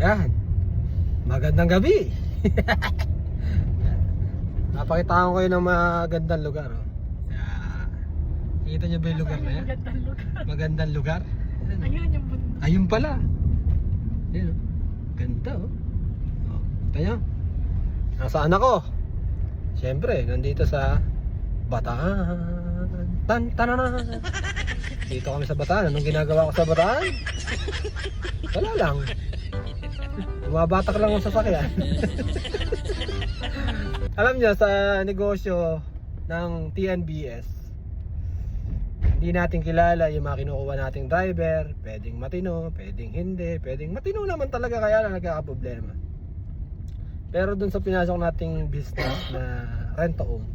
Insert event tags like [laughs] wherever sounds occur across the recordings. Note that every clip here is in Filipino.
Yan. Magandang gabi. [laughs] Napakita ko kayo ng magandang lugar. Oh. Yan. Kita niyo ba yung lugar na yan? Magandang lugar. Magandang lugar. Ayun yung bundok. Ayun pala. Yan oh. Ganda oh. Oh, kita nyo? Nasaan ako? Siyempre, nandito sa Bataan. Tan. Dito kami sa Bataan. Anong ginagawa ko sa Bataan? Wala lang. Bumabatak lang ang sasakyan. [laughs] Alam niyo sa negosyo ng TNBS, hindi natin kilala yung mga kinukuha nating driver, pwedeng matino, pwedeng hindi, pwedeng matino naman talaga kaya lang nagkakaproblema. Pero dun sa pinasok nating business na rent to own,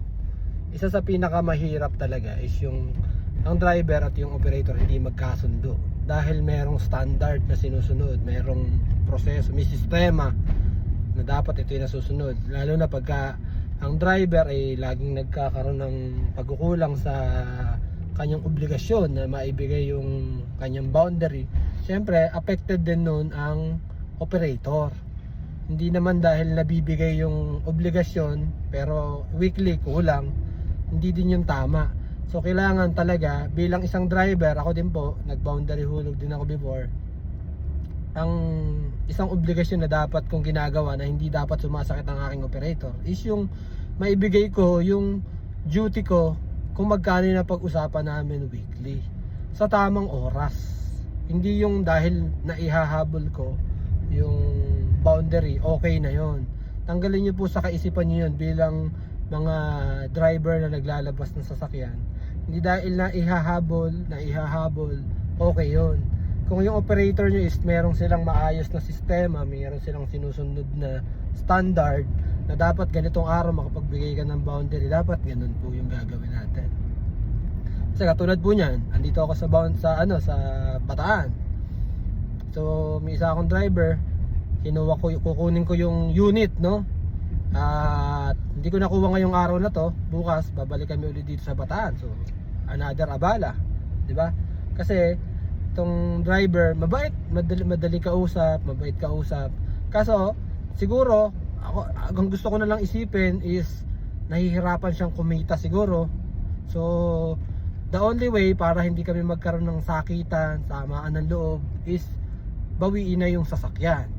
isa sa pinakamahirap talaga is yung ang driver at yung operator hindi magkasundo dahil merong standard na sinusunod, merong proseso, may sistema na dapat ito yung nasusunod. Lalo na pagka ang driver ay laging nagkakaroon ng pagkukulang sa kanyang obligasyon na maibigay yung kanyang boundary. Siyempre, affected din nun ang operator. Hindi naman dahil nabibigay yung obligasyon pero weekly kulang, hindi din yung tama. So kailangan talaga bilang isang driver, ako din po, nag-boundary hulog din ako before. Ang isang obligasyon na dapat kong ginagawa na hindi dapat sumasakit ang aking operator is yung maibigay ko yung duty ko kung magkano na pag-usapan namin weekly sa tamang oras. Hindi yung dahil naihahabol ko yung boundary, okay na yon. Tanggalin niyo po sa kaisipan niyo yun bilang mga driver na naglalabas ng sasakyan. Hindi dahil na ihahabol, na ihahabol, okay yon. Kung yung operator nyo is merong silang maayos na sistema, mayroon silang sinusunod na standard na dapat ganitong araw makapagbigay ka ng boundary, dapat ganun po yung gagawin natin. Kasi katulad po niyan, andito ako sa bound sa ano sa Bataan. So, may isa akong driver, kinuha ko kukunin ko yung unit, no? At hindi ko nakuha ngayong araw na to, bukas babalik kami ulit dito sa Bataan. So, another abala, 'di ba? Kasi itong driver, mabait, madali, madali kausap, mabait kausap. Kaso, siguro, ako, ang gusto ko na lang isipin is, nahihirapan siyang kumita siguro. So, the only way para hindi kami magkaroon ng sakitan, samaan ng loob, is bawiin na yung sasakyan.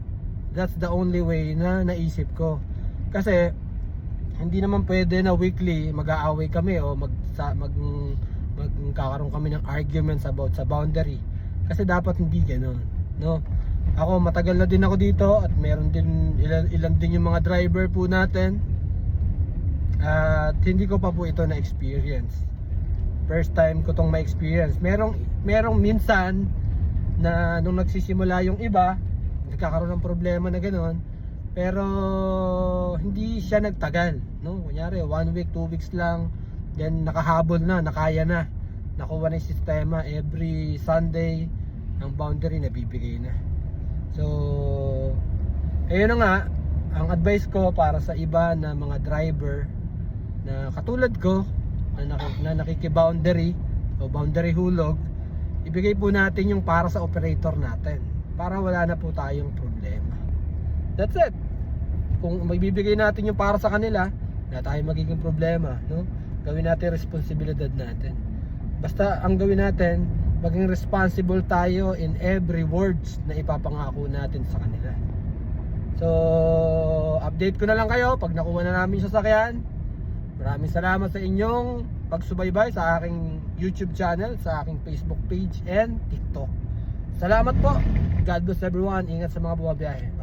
That's the only way na naisip ko. Kasi, hindi naman pwede na weekly mag-aaway kami o mag, sa, mag magkakaroon kami ng arguments about sa boundary. Kasi dapat hindi ganoon, no? Ako matagal na din ako dito at meron din ilan, ilan din yung mga driver po natin. At hindi ko pa po ito na experience. First time ko tong ma-experience. Merong merong minsan na nung nagsisimula yung iba, nagkakaroon ng problema na ganoon. Pero hindi siya nagtagal, no? Kunyari, one week, two weeks lang, then nakahabol na, nakaya na. Nakuha na yung sistema every Sunday ang boundary na bibigay na. So, ayun nga, ang advice ko para sa iba na mga driver na katulad ko na, nak- na nakikiboundary o boundary hulog, ibigay po natin yung para sa operator natin para wala na po tayong problema. That's it. Kung magbibigay natin yung para sa kanila, na tayo magiging problema, no? Gawin natin responsibilidad natin. Basta ang gawin natin, maging responsible tayo in every words na ipapangako natin sa kanila. So, update ko na lang kayo pag nakuha na namin yung sasakyan. Maraming salamat sa inyong pagsubaybay sa aking YouTube channel, sa aking Facebook page and TikTok. Salamat po. God bless everyone. Ingat sa mga buwabiyahe.